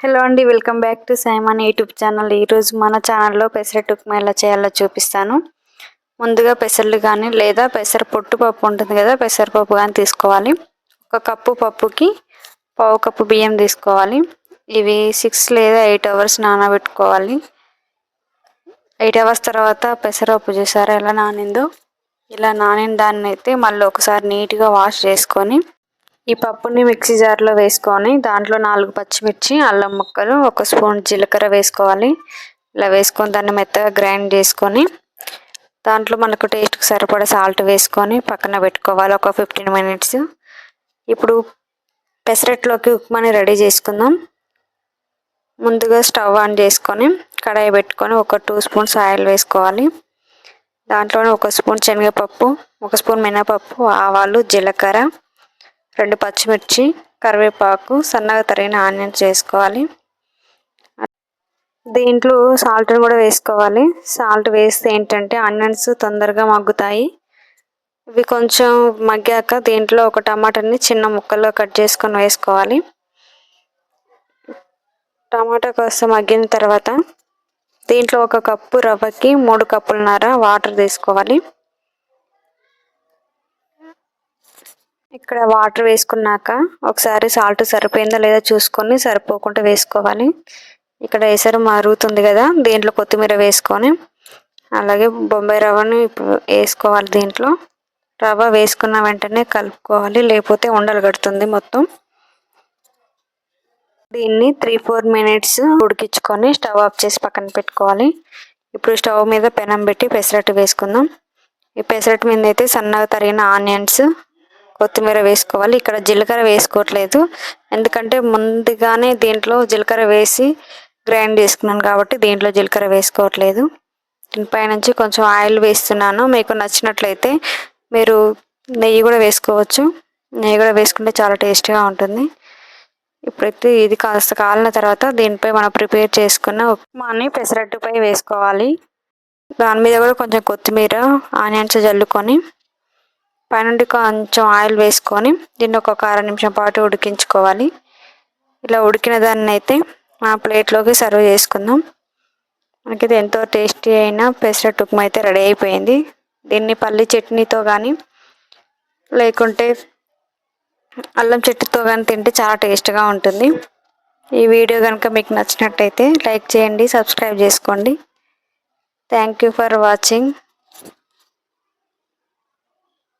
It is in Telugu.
హలో అండి welcome back to Simon YouTube channel. ఈరోజు మన ఛానల్లో పెసరట్టు ఉప్మా ఎలా చేయాలో చూపిస్తాను. ముందుగా పెసర్లు కానీ లేదా పెసర పొట్టు పప్పు ఉంటుంది కదా పెసరపప్పు కానీ తీసుకోవాలి. ఒక కప్పు పప్పుకి పావు కప్పు బియ్యం తీసుకోవాలి. ఇవి సిక్స్ లేదా ఎయిట్ అవర్స్ నానబెట్టుకోవాలి. ఎయిట్ అవర్స్ తర్వాత పెసరపప్పు చూసారా ఎలా నానిందో? ఇలా నానిన దాన్ని అయితే మళ్ళీ ఒకసారి నీట్గా వాష్ చేసుకొని ఈ పప్పుని మిక్సీ జార్లో వేసుకొని దాంట్లో నాలుగు పచ్చిమిర్చి అల్లం ముక్కలు ఒక స్పూన్ జీలకర్ర వేసుకోవాలి. ఇలా వేసుకొని దాన్ని మెత్తగా గ్రైండ్ చేసుకొని దాంట్లో మనకు టేస్ట్కి సరిపడా సాల్ట్ వేసుకొని పక్కన పెట్టుకోవాలి. ఒక ఫిఫ్టీన్ మినిట్స్. ఇప్పుడు పెసరట్లోకి ఉప్మాని రెడీ చేసుకుందాం. ముందుగా స్టవ్ ఆన్ చేసుకొని కడాయి పెట్టుకొని ఒక టూ స్పూన్స్ ఆయిల్ వేసుకోవాలి. దాంట్లోనే ఒక స్పూన్ శనగపప్పు ఒక స్పూన్ మినపప్పు ఆవాలు జీలకర్ర రెండు పచ్చిమిర్చి కరివేపాకు సన్నగా తరిగిన ఆనియన్స్ వేసుకోవాలి దీంట్లో సాల్ట్ని కూడా వేసుకోవాలి. సాల్ట్ వేస్తే ఏంటంటే ఆనియన్స్ తొందరగా మగ్గుతాయి. ఇవి కొంచెం మగ్గాక దీంట్లో ఒక టమాటాని చిన్న ముక్కల్లో కట్ చేసుకొని వేసుకోవాలి. టమాటా కోసం మగ్గిన తర్వాత దీంట్లో ఒక కప్పు రవ్వకి మూడు కప్పులన్నర వాటర్ తీసుకోవాలి. ఇక్కడ వాటర్ వేసుకున్నాక ఒకసారి సాల్ట్ సరిపోయిందా లేదా చూసుకొని సరిపోకుండా వేసుకోవాలి. ఇక్కడ వేసారు మరుగుతుంది కదా దీంట్లో కొత్తిమీర వేసుకొని అలాగే బొంబాయి రవ్వని వేసుకోవాలి దీంట్లో. రవ్వ వేసుకున్న వెంటనే కలుపుకోవాలి లేకపోతే ఉండలు కడుతుంది మొత్తం. దీన్ని త్రీ ఫోర్ మినిట్స్ ఉడికించుకొని స్టవ్ ఆఫ్ చేసి పక్కన పెట్టుకోవాలి. ఇప్పుడు స్టవ్ మీద పెనం పెట్టి పెసరట్టు వేసుకుందాం. ఈ పెసరట్టు మీద అయితే సన్నగా తరిగిన ఆనియన్స్ కొత్తిమీర వేసుకోవాలి. ఇక్కడ జీలకర్ర వేసుకోవట్లేదు. ఎందుకంటే ముందుగానే దీంట్లో జీలకర్ర వేసి గ్రైండ్ చేసుకున్నాను కాబట్టి దీంట్లో జీలకర్ర వేసుకోవట్లేదు. దీనిపైనుంచి కొంచెం ఆయిల్ వేస్తున్నాను. మీకు నచ్చినట్లయితే మీరు నెయ్యి కూడా వేసుకోవచ్చు. నెయ్యి కూడా వేసుకుంటే చాలా టేస్టీగా ఉంటుంది. ఇప్పుడైతే ఇది కాస్త కాలిన తర్వాత దీనిపై మనం ప్రిపేర్ చేసుకున్న ఉప్మాని పెసరట్టుపై వేసుకోవాలి. దాని మీద కూడా కొంచెం కొత్తిమీర ఆనియన్స్ జల్లుకొని పైనుండి కొంచెం ఆయిల్ వేసుకొని దీన్ని ఒక అర నిమిషం పాటు ఉడికించుకోవాలి. ఇలా ఉడికిన దాన్ని అయితే ఆ ప్లేట్లోకి సర్వ్ చేసుకుందాం. మనకి ఎంతో టేస్టీ అయిన పెసరట్ ఉప్మా అయితే రెడీ అయిపోయింది. దీన్ని పల్లి చట్నీతో కానీ లేకుంటే అల్లం చెట్టుతో కానీ తింటే చాలా టేస్ట్గా ఉంటుంది. ఈ వీడియో కనుక మీకు నచ్చినట్టయితే లైక్ చేయండి సబ్స్క్రైబ్ చేసుకోండి. Thank you for watching.